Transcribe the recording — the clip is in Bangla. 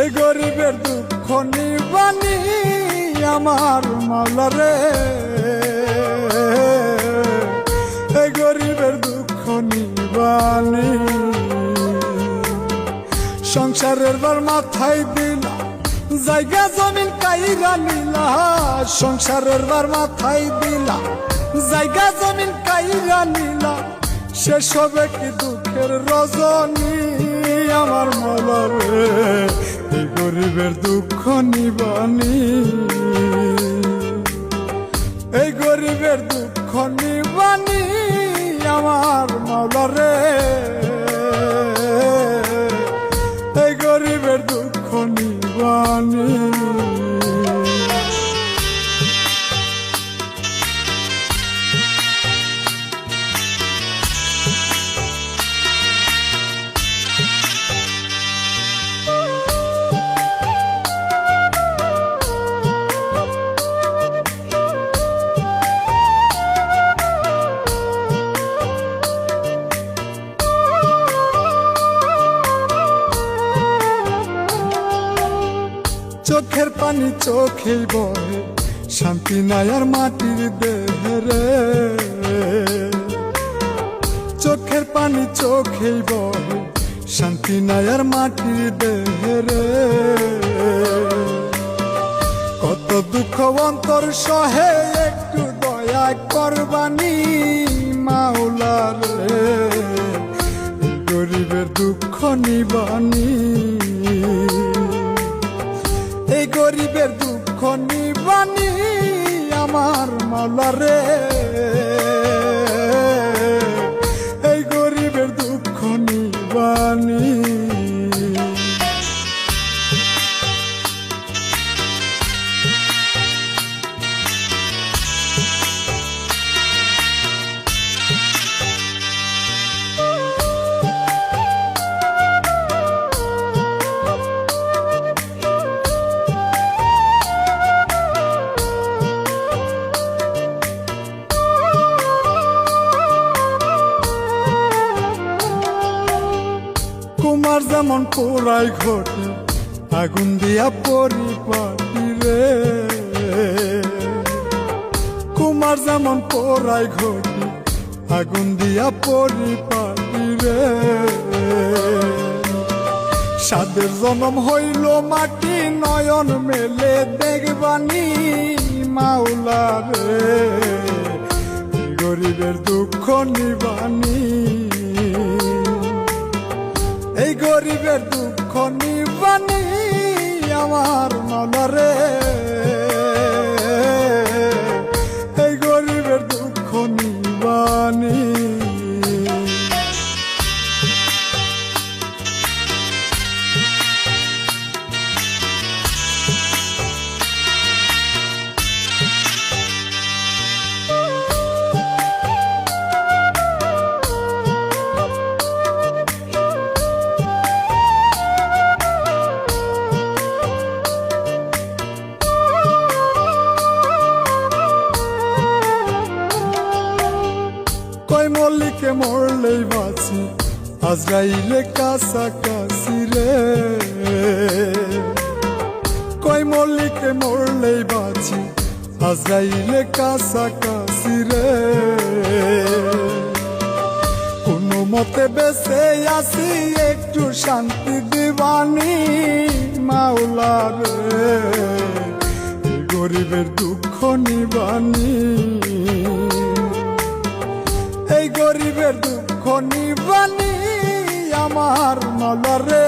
এই গরিবের দুঃখ নিবানি আমার মাওলা রে। এই গরিবের দুঃখ নিবানি। সংসারের বার মাথায় দিলা জায়গা জমিন কাইরা নিলা সংসারের বার মাথায় দিলা জায়গা জমিন কাইরা নিলা শেষ হবে কি দুঃখের রজনী আমার মলার এই গরিবের দুঃখ নিবানি। এই গরিবের দুঃখ নিবানি আমার মাওলারে এই গরিবের দুঃখ নিবানি। চোখের পানি চোখেই বহে, শান্তি নাই আর মাটির দেহরে। চোখের পানি চোখেই বহে, শান্তি নাই আর মাটির দেহরে। কত দুঃখ অন্তর সহে, একটু দয়া করবানি মাওলার। রে গরিবের দুঃখ নিবানি এই গরিবের দুঃখ নিবানি আমার মালারে কুমার যেমন পোড়াই ঘটে আগুন দিয়া পরিপাটি রে। কুমার যেমন পোড়াই ঘটে আগুন দিয়া পরিপাটি রে। সাদের জনম হইল মাটি নয়ন মেলে, দেখবানি মাওলা গরিবের দুঃখ নিবানি। এই গরিবের দুঃখ নিবানি আমার মালারে কয় মল্লিকে মরলেই বাঁচি। আজরাইলে কাছাকাছি রে। কয় মল্লিকে মরলেই বাঁচি। আজরাইলে কাছাকাছি রে। কোনো মতে বেঁচে আসি একটু শান্তি দিবানি মাওলা রে। গরিবের দুঃখ নিবানি। দুঃখ নিবানি আমার মালারে